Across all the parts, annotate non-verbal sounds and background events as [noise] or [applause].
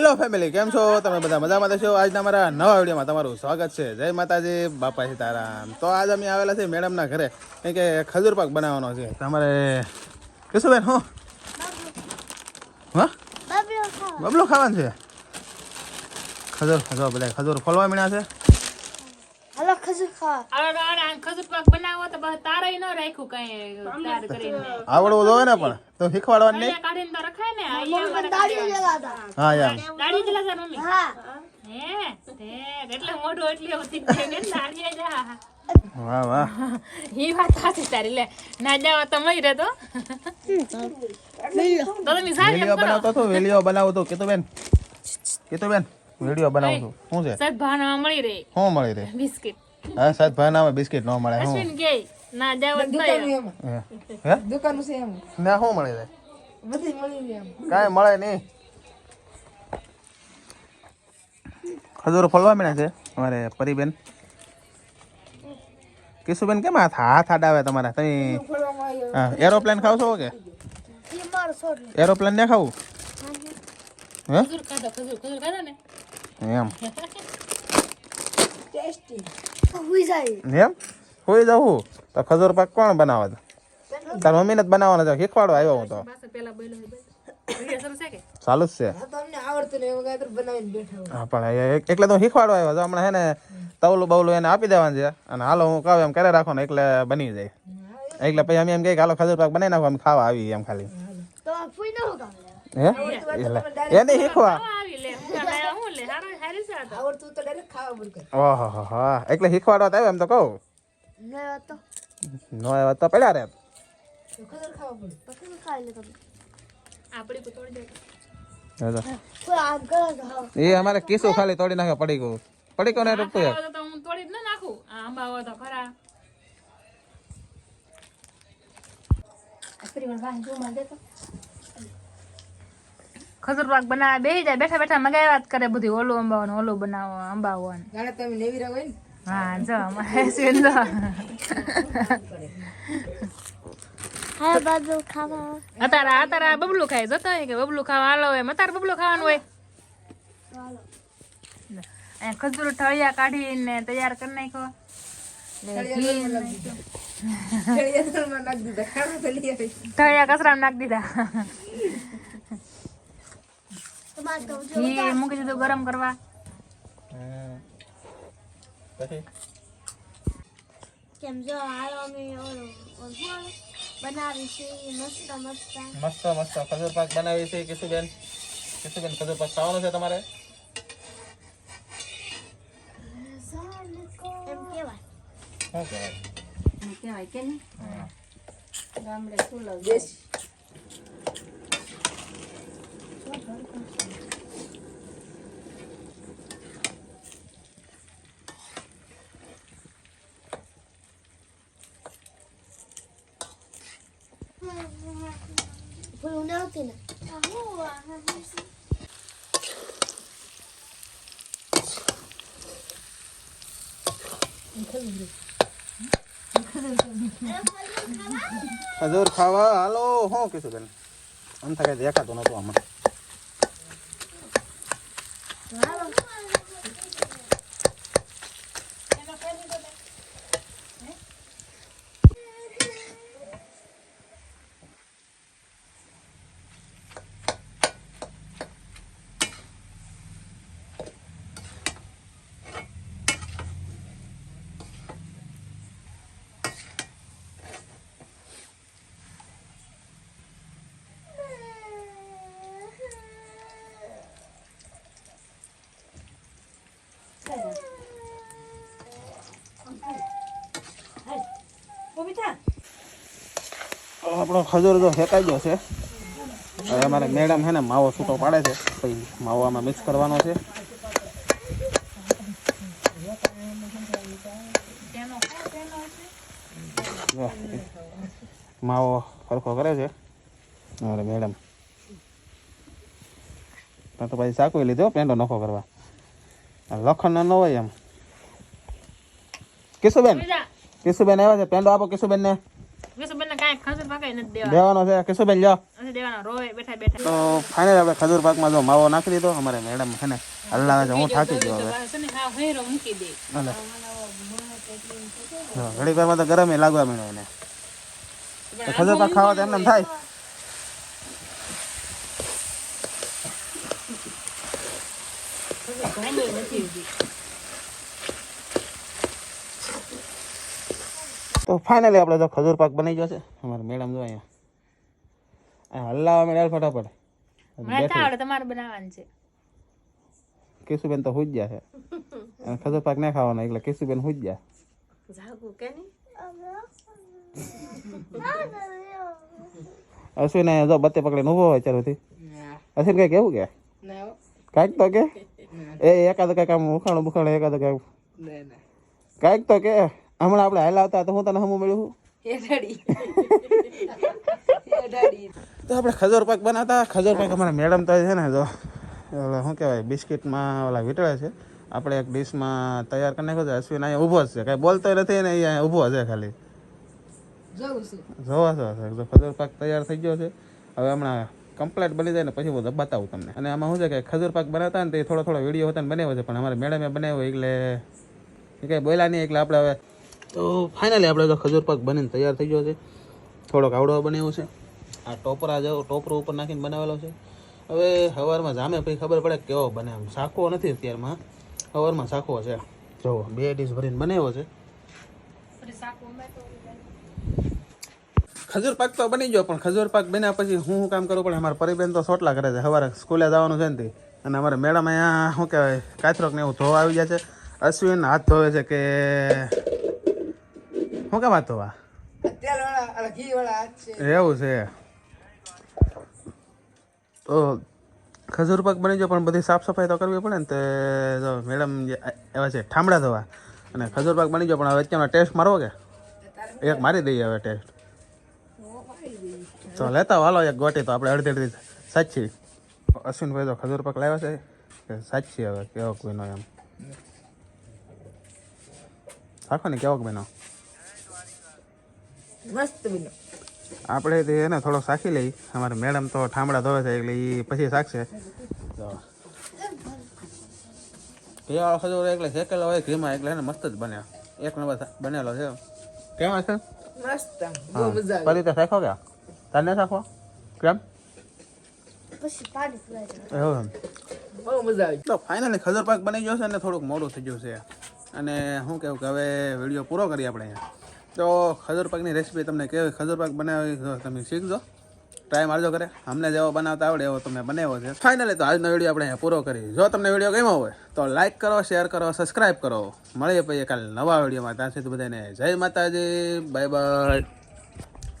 Hello family કેમ છો? તમે બધા મજામાં છો? આજના મારા નવા વિડીયોમાં તમારું સ્વાગત છે. જય માતાજી બાપા સીતારામ. તો આજ અમે આવેલા છે મેડમના ઘરે. કેમ કે ખજૂર પાક બનાવવાનો છે. તમારે કશું બેન હો? હા? બબલો ખાવાનું. છે. ખજૂર ખજૂર બધા ખજૂર ફોલવા મીણ્યા છે. આવડવું જોઈએ ને પણ. તો શીખવાડવાનું નહીં કાઢીને તો રખાય ને. હા યાર જ લાગે મમ્મી. હા. તે વાહ વાહ. વાત સાચી તારી લે. ના જાવ તો મય રે તો તો તમે સારી બનાવતો હતો વીડિયો બનાવું તો કેતો બેન કેતો બેન વીડિયો બનાવું છું. શું છે? સાહેબ મળી રહે. શું મળી રહે? બિસ્કિટ. હા સાહેબ ભાઈ નામે બિસ્કિટ ન મળે અશ્વિન કે ના જાવ તો હે? હે? દુકાન છે એમ. ના શું મળે રહે બધી મળી રહે એમ. કાંઈ મળે નહીં. ખજૂર ફોલવા મળ્યા છે અમારે પરીબેન. કિશુબેન કેમ હાથ હાથ આડાવે તમારા? તમે એરોપ્લેન ખાવ છો કે? ઈ મારો છોડ એરોપ્લેન ને ખાવું? હે? ખજૂર ખાધો ખજૂર ખજૂર ખાધો ને? એમ. [laughs] ટેસ્ટી હુઈ જાય એમ? હોઈ જવું તો ખજૂર પાક કોણ બનાવે તાર મમ્મીને જ બનાવવાનો છે. શીખવાડો આવ્યો હું તો. પાસે પેલા બોલ્યો વિડિયો શરૂ છે કે? ચાલુ જ છે. હા પણ એટલે તો શીખવાડો આવ્યો તો હમણાં હે ને તવલું બવલું એને આપી દેવાનું છે. અને હાલો હું કહું એમ કરે રાખો ને એટલે બની જાય. એટલે પછી અમે એમ કહીએ કે હાલો ખજૂર પાક બનાવી નાખો અમે ખાવા આવી એમ ખાલી. તો આ ફૂઈ ન કામ હે? એટલે એને શીખવા. લે હારો હારી છે તો. આવડતું તો ડાયરેક્ટ ખાવા પડે ઓહો હો હો એટલે શીખવાડવા તો આવ્યો એમ તો કહું. ને તો? નો આવ્યો તો પેલા રે. ખબર ખાવા પડે. પછી ખાઈ લે તમે. આપડી કો દે એ અમારે કિસ્સો ખાલી તોડી નાખે પડી ગયું. પડી ગયું ને રૂપતું એક આવો તો હું તોડી જ ન નાખું. આંબા હોય તો ખરા. ખજૂર પાક બનાવે બેહી જાય બેઠા બેઠા મગાવ્યા વાત કરે બધી ઓલું અંબાવાનું ઓલું બનાવો અંબાવાનું જાણે તમે નેવી રહો ને હા જો અમારે સિંધો હા ખાવા અત્યારે અત્યારે બબલું ખાય જતો હોય કે બબલું ખાવા હાલો હોય અત્યારે બબલું ખાવાનું હોય. ખજૂર ઠળિયા કાઢીને તૈયાર કરી નાખો ઠળિયા કચરામાં નાખી દીધા. ઘી મૂકી દીધું ગરમ કરવા. પછી? કેમ જો હાલો અમે બનાવી છે મસ્ત મસ્ત. મસ્ત મસ્ત. ખજૂર પાક બનાવી છે કિશુબેન. કિશુબેન ખજૂર પાક ખાવાનો છે તમારે? એમ કેવાય. શું કહેવાય? દેશી ફૂલ ન આવતી ને ખજૂર ખાવા હાલો શું બેન આમ થાય દેખાતું નતું આમાં. 来了。આપણો ખજૂર જો ફેંકાઈ ગયો છે. હવે અમારે મેડમ છે ને માવો છૂટો પાડે છે. પછી માવો આમાં મિક્સ કરવાનો છે. માવો સરખો કરે છે. અમારે મેડમ. તો તો પછી સાકું લીધો પેંડો નખો કરવા. લખણ ન હોય એમ. કિશુબેન? બીજા કિશુબેન આવ્યા છે પેંડો આપો કિશુબેન ને દેવાનો. છે કેશુબેન લ્યો. તો ફાઇનલ આપણે ખજૂર પાકમાં જો માવો નાખી દીધો અમારે મેડમ છે ને હલાવે છે હું થાકી ગયો હવે. ઘડીક વારમાં તો ગરમ લાગવા માંડ્યો એને. ખજૂર પાક ખાવા તો એમને એમ થાય ભાંડો નથી હજી તો ફાઇનલી આપણે તો ખજૂર પાક બની ગયો છે. અમારે મેડમ જો અહીંયા. હલાવા માંડ્યા ફટાફટ. કેસુબેન તો તમારે બનાવવાનું છે. કેશુબેન તો હુજ ગયા છે. અને ખજૂર પાક ના ખાવાનો એટલે કેશુબેન હુજ ગયા. જાગું અશ્વિન જો બત્તે પકડીને ઊભો હોય ચાલુથી અશ્વિન કઈ કેવું કે? ના કાંઈક તો કે? એ એકાદ કંઈક આમ ઉખાણું બુખાણું એકાદ કંઈક કાંઈક તો કે. હમણાં આપણે હાલ આવતા તો હું તને હમું મળ્યું તો આપણે ખજૂર પાક બનાવતા. ખજૂર પાક અમારા મેડમ તો છે ને જો ઓલા શું કહેવાય બિસ્કિટમાં ઓલા વીટળે છે. આપણે એક ડીશમાં તૈયાર કરી નાખ્યો છે. અશ્વિન અહીંયા ઊભો છે. કાંઈ બોલતો નથી ને અહીંયા ઊભો છે ખાલી. જવું જોવા છો. જો ખજૂર પાક તૈયાર થઈ ગયો છે. હવે હમણાં કમ્પ્લેટ બની જાય ને પછી હું બતાવું તમને. અને આમાં શું છે કે ખજૂર પાક બનાવતા ને તે થોડો થોડો વીડિયો હતા ને બનાવ્યો છે. પણ અમારે મેડમે બનાવ્યો એટલે એ કંઈ બોલ્યા નહીં એટલે આપણે હવે તો ફાઇનલી આપણે તો ખજૂર પાક બનીને તૈયાર થઈ ગયો છે. થોડોક આવડો બનાવ્યો છે. આ ટોપરા જાઓ ટોપરો ઉપર નાખીને બનાવેલો છે. હવે સવારમાં જામે પછી ખબર પડે કેવો બને આમ શાખો નથી અત્યારમાં. સવારમાં શાખો છે. જુઓ બે ડીશ ભરીને બનાવ્યો છે. ખજૂર પાક તો બની ગયો પણ ખજૂર પાક બન્યા પછી હું કામ કરું પડે? અમારા પરિબેન તો સોટલા કરે છે. સવારે સ્કૂલે જવાનું છે ને. અને અમારે મેડમ અહીંયા શું કહેવાય કાચરોક ને એવું ધોવા આવી જાય છે. અશ્વિન હાથ ધોવે છે કે શું કેમ હાથ આ એવું છે. તો ખજૂર પાક બની જાય પણ બધી સાફ સફાઈ તો કરવી પડે ને તે જો મેડમ એવા છે ઠામડા ધોવા. અને ખજૂર પાક બની જાય પણ હવે અત્યારમાં ટેસ્ટ મારો કે? એક મારી દઈએ હવે ટેસ્ટ. તો લેતા હાલો એક ગોટી તો આપણે અડધી અડધી. સાચી. અશ્વિનભાઈ તો ખજૂર પાક લાવ્યા છે. કે સાચી હવે કેવો કોઈનો એમ. રાખો ને કેવો બનો મસ્ત બન્યો. આપણે તે એને થોડોક શાખી લઈ. અમારે મેડમ તો ઠામડા ધોવે છે એટલે એ પછી સાખશે. તો પીવાળો ખજૂર એટલે શેકેલો હોય ઘીમાં એટલે એને મસ્ત જ બન્યા. એક નંબર બનેલો છે કેમ છે? મસ્ત બહુ મજા આવી. ફરી તો શાખો કે તને શાખો કેમ? બહુ મજા આવી. તો ફાઇનલી ખજૂર પાક બની ગયો છે અને થોડુંક મોડું થઈ ગયું છે. અને શું કેવું કે હવે વીડિયો પૂરો કરીએ આપણે અહીંયા. તો ખજૂર પાકની રેસીપી તમને કેવી ખજૂર પાક બનાવી તમે શીખજો. ટ્રાય મારજો કરે અમને જેવો બનાવતા આવડે, એવો તમે બનાવ્યો છે. ફાઇનલી તો આજનો વીડિયો આપણે અહીંયા પૂરો કરી જો તમને વીડિયો ગમ્યો હોય, તો લાઇક કરો શેર કરો સબસ્ક્રાઈબ કરો. મળીએ પછી કાલે નવા વિડીયોમાં ત્યાં સુધી બધાને જય માતાજી. બાય બાય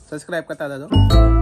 સબસ્ક્રાઇબ કરતા જજો.